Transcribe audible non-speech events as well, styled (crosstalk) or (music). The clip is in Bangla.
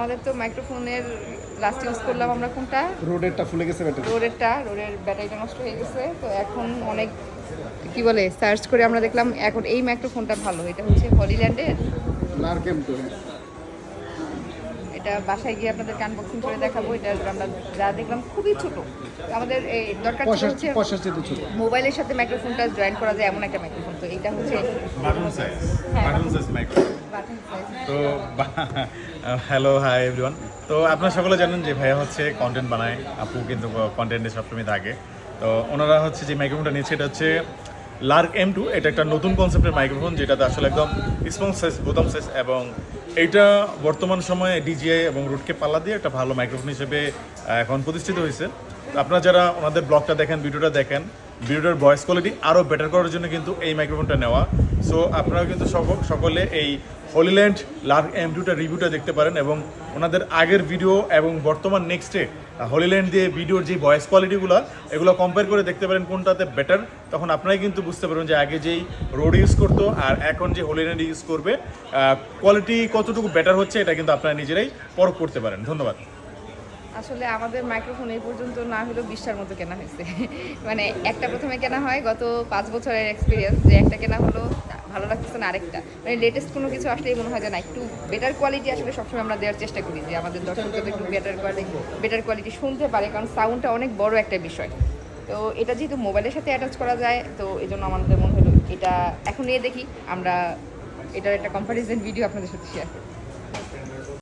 আমাদের তো মাইক্রোফোনের লাস্ট ইউজ করলাম আমরা কোনটা? রোডেরটা ফুলে গেছে ব্যাটারি। রোডেরটা রোডের ব্যাটারিটা নষ্ট হয়ে গেছে তো এখন অনেক কি বলে সার্চ করে আমরা দেখলাম এখন এই মাইক্রোফোনটা ভালো। এটা হচ্ছে হলিল্যান্ডের। লার্ক এম টু এটা বাসায় গিয়ে আপনাদের আনবক্সিং করে দেখাবো। এটা আমরা যা দেখলাম খুবই ছোট। আমাদের এই দরকার ছিল হচ্ছে মোবাইলের সাথে মাইক্রোফোনটা জয়েন করা যায় এমন একটা মাইক্রোফোন। তো এটা হচ্ছে বাটন সাইজ হ্যাঁ, button size micro button size তো হ্যালো হাই এভরিওয়ান তো আপনারা সকলে জানেন যে ভাইয়া হচ্ছে কন্টেন্ট বানায়, আপু কিন্তু কন্টেন্টে সবসময় থাকে। তো ওনারা হচ্ছে যে মাইক্রোফোনটা নিয়েছে, এটা হচ্ছে লার্ক এম টু এটা একটা নতুন কনসেপ্টের মাইক্রোফোন যেটাতে আসলে একদম স্মল সাইজ বোতাম সাইজ এবং এইটা বর্তমান সময়ে ডিজিআই এবং রুটকে পাল্লা দিয়ে একটা ভালো মাইক্রোফোন হিসেবে এখন প্রতিষ্ঠিত হয়েছে। আপনারা যারা ওনাদের ব্লগটা দেখেন, ভিডিওটা দেখেন ভিডিওটার ভয়েস কোয়ালিটি আরও বেটার করার জন্য কিন্তু এই মাইক্রোফোনটা নেওয়া। সো আপনারা কিন্তু সক- সকলে এই হলিল্যান্ড লার্ক এম টুটা রিভিউটা দেখতে পারেন এবং ওনাদের আগের ভিডিও এবং বর্তমান নেক্সটে হলিল্যান্ড দিয়ে ভিডিওর যে ভয়েস কোয়ালিটিগুলো এগুলো কম্পেয়ার করে দেখতে পারেন কোনটাতে বেটার তখন আপনারাই কিন্তু বুঝতে পারবেন যে আগে যেই রোড ইউজ করতো আর এখন যে হলিল্যান্ড ইউজ করবে কোয়ালিটি কতটুকু বেটার হচ্ছে, এটা কিন্তু আপনারা নিজেরাই পরখ করতে পারেন। ধন্যবাদ। আসলে আমাদের মাইক্রোফোন এই পর্যন্ত না হলেও বিশটার মতো কেনা হয়েছে। (laughs) মানে একটা প্রথমে কেনা হয় গত পাঁচ বছরের এক্সপিরিয়েন্স যে একটা কেনা হলো, ভালো লাগতেছে না আরেকটা। মানে লেটেস্ট কোনো কিছু আসলেই মনে হয় যে না, একটু বেটার কোয়ালিটি আসলে সবসময় আমরা দেওয়ার চেষ্টা করি যে আমাদের দর্শক যাতে একটু বেটার কোয়ালিটি বেটার কোয়ালিটি শুনতে পারে, কারণ সাউন্ডটা অনেক বড় একটা বিষয়। তো এটা যেহেতু মোবাইলের সাথে অ্যাটাচ করা যায়, তো এই জন্য আমাদের মনে হলো এটা এখন নিয়ে দেখি, আমরা এটার একটা কম্পারিজন ভিডিও আপনাদের সাথে শেয়ার করি।